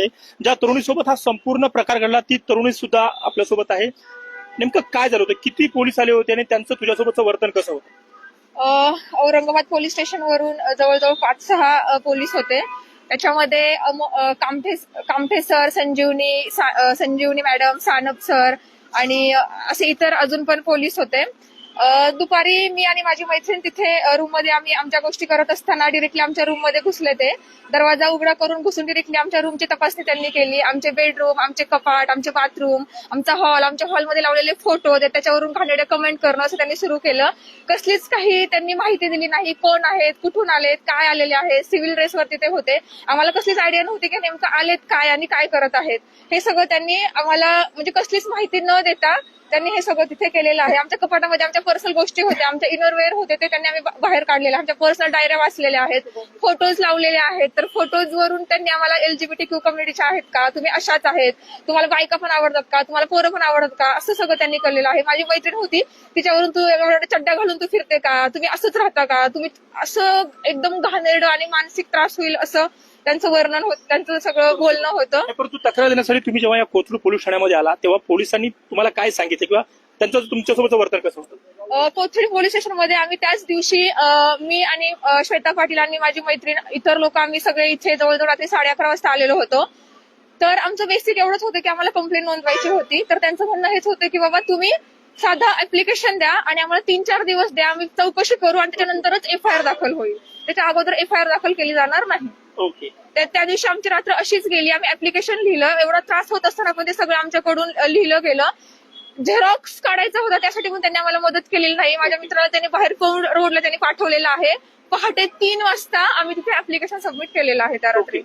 आहे. ज्या तरुणीसोबत हा संपूर्ण प्रकार घडला ती तरुणी सुद्धा आपल्यासोबत आहे. नेमकं काय झालं होतं? किती पोलीस आले होते आणि त्यांचं तुझ्यासोबतचं वर्तन कसं होतं? औरंगाबाद पोलीस स्टेशन वरून जवळजवळ पाच सहा पोलीस होते. त्याच्यामध्ये Kamthe Kamthe sir Sanjivani Sanjivani madam Sanap sir आणि असे इतर अजून पण पोलीस होते. दुपारी मी आणि माझी मैत्रीण तिथे रूममध्ये आम्ही आमच्या गोष्टी करत असताना डिरेक्टली आमच्या रूममध्ये घुसले ते. दरवाजा उघडा करून घुसून डिरेक्टली आमच्या रूमची तपासणी त्यांनी केली. आमचे बेडरूम आमचे कपाट आमचे बाथरूम आमचा हॉल आमच्या हॉलमध्ये लावलेले फोटो ते त्याच्यावरून घाणेरडे कमेंट करणं असं त्यांनी सुरू केलं. कसलीच काही त्यांनी माहिती दिली नाही कोण आहेत कुठून आलेत काय आलेले आहेत सिव्हिल ड्रेसवरती ते होते. आम्हाला कसलीच आयडिया नव्हती की नेमकं आलेत काय आणि काय करत आहेत. हे सगळं त्यांनी आम्हाला म्हणजे कसलीच माहिती न देता त्यांनी हे सगळं तिथे केलेलं आहे. आमच्या कपाटामध्ये आमच्या पर्सनल गोष्टी होत्या. आमच्या इनरवेअर होते ते त्यांनी आम्ही बाहेर काढलेले. आमच्या पर्सनल डायऱ्या वाचलेल्या आहेत. फोटोज लावलेले आहेत. तर फोटोज वरून त्यांनी आम्हाला एलजीबीटी क्यू कम्युनिटीच्या आहेत का? तुम्ही अशाच आहेत. तुम्हाला बायका पण आवडतात का? तुम्हाला पोरं पण आवडतात का? असं सगळं त्यांनी केलेलं आहे. माझी मैत्रीण होती. तिच्यावरून तू चड्डा घालून तू फिरते का? तुम्ही असंच राहता का? तुम्ही असं एकदम घाणेरडं आणि मानसिक त्रास होईल असं त्यांचं वर्णन होत त्यांचं सगळं बोलणं होतं. परंतु तक्रार देण्यासाठी तुम्ही जेव्हा या कोथरूड पोलीस ठाण्यामध्ये आला तेव्हा पोलिसांनी तुम्हाला काय सांगितलं किंवा त्यांचं तुमच्यासोबतचं वर्तन कसं होतं? कोथरूड पोलीस स्टेशनमध्ये आम्ही त्याच दिवशी मी आणि श्वेता पाटील आणि माझी मैत्रीण इतर लोक आम्ही सगळे इथे जवळजवळ रात्री साडे अकरा वाजता आलेलो होतो. तर आमचं बेसिक एवढंच होतं की आम्हाला कंप्लेंट नोंदवायची होती. तर त्यांचं म्हणणं हेच होतं की बाबा तुम्ही साधा ऍप्लिकेशन द्या आणि आम्हाला तीन चार दिवस द्या आम्ही चौकशी करू आणि त्याच्यानंतरच एफ आय आर दाखल होईल. त्याच्या अगोदर एफ आय आर दाखल केली जाणार नाही. ओके त्या त्या दिवशी आमची रात्र अशीच गेली. आम्ही ऍप्लिकेशन लिहिलं. एवढा त्रास होत असताना पण ते सगळं आमच्याकडून लिहिलं गेलं. झेरॉक्स काढायचा होता. त्यासाठी पण त्यांनी आम्हाला मदत केलेली नाही. माझ्या मित्राला त्यांनी बाहेर पळून रोडला त्यांनी पाठवलेलं आहे. पहाटे तीन वाजता आम्ही तिथे ऍप्लिकेशन सबमिट केलेलं आहे त्या रात्री.